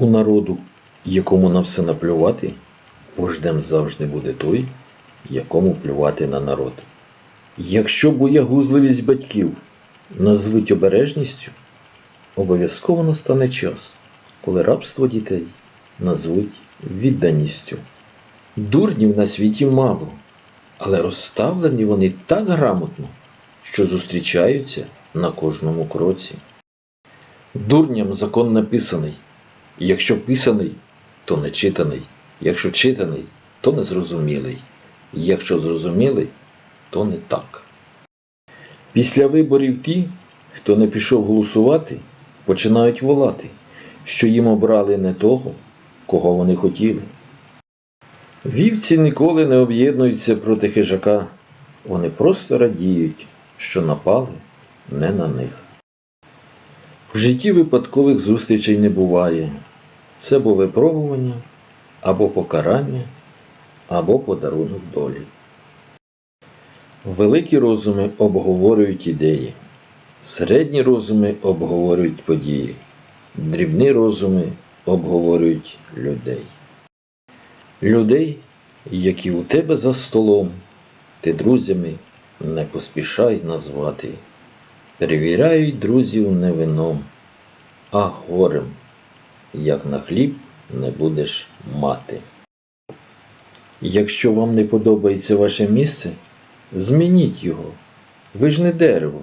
У народу, якому на все наплювати, вождем завжди буде той, якому плювати на народ. Якщо боягузливість батьків назвуть обережністю, обов'язково настане час, коли рабство дітей назвуть відданістю. Дурнів на світі мало, але розставлені вони так грамотно, що зустрічаються на кожному кроці. Дурням закон написаний. Якщо писаний, то не читаний. Якщо читаний, то незрозумілий. Якщо зрозумілий, то не так. Після виборів ті, хто не пішов голосувати, починають волати, що їм обрали не того, кого вони хотіли. Вівці ніколи не об'єднуються проти хижака, вони просто радіють, що напали не на них. В житті випадкових зустрічей не буває. Це або випробування, або покарання, або подарунок долі. Великі розуми обговорюють ідеї, середні розуми обговорюють події, дрібні розуми обговорюють людей. Людей, які у тебе за столом, ти друзями не поспішай назвати. Перевіряють друзів не вином, а горем, як на хліб не будеш мати. Якщо вам не подобається ваше місце, змініть його. Ви ж не дерево,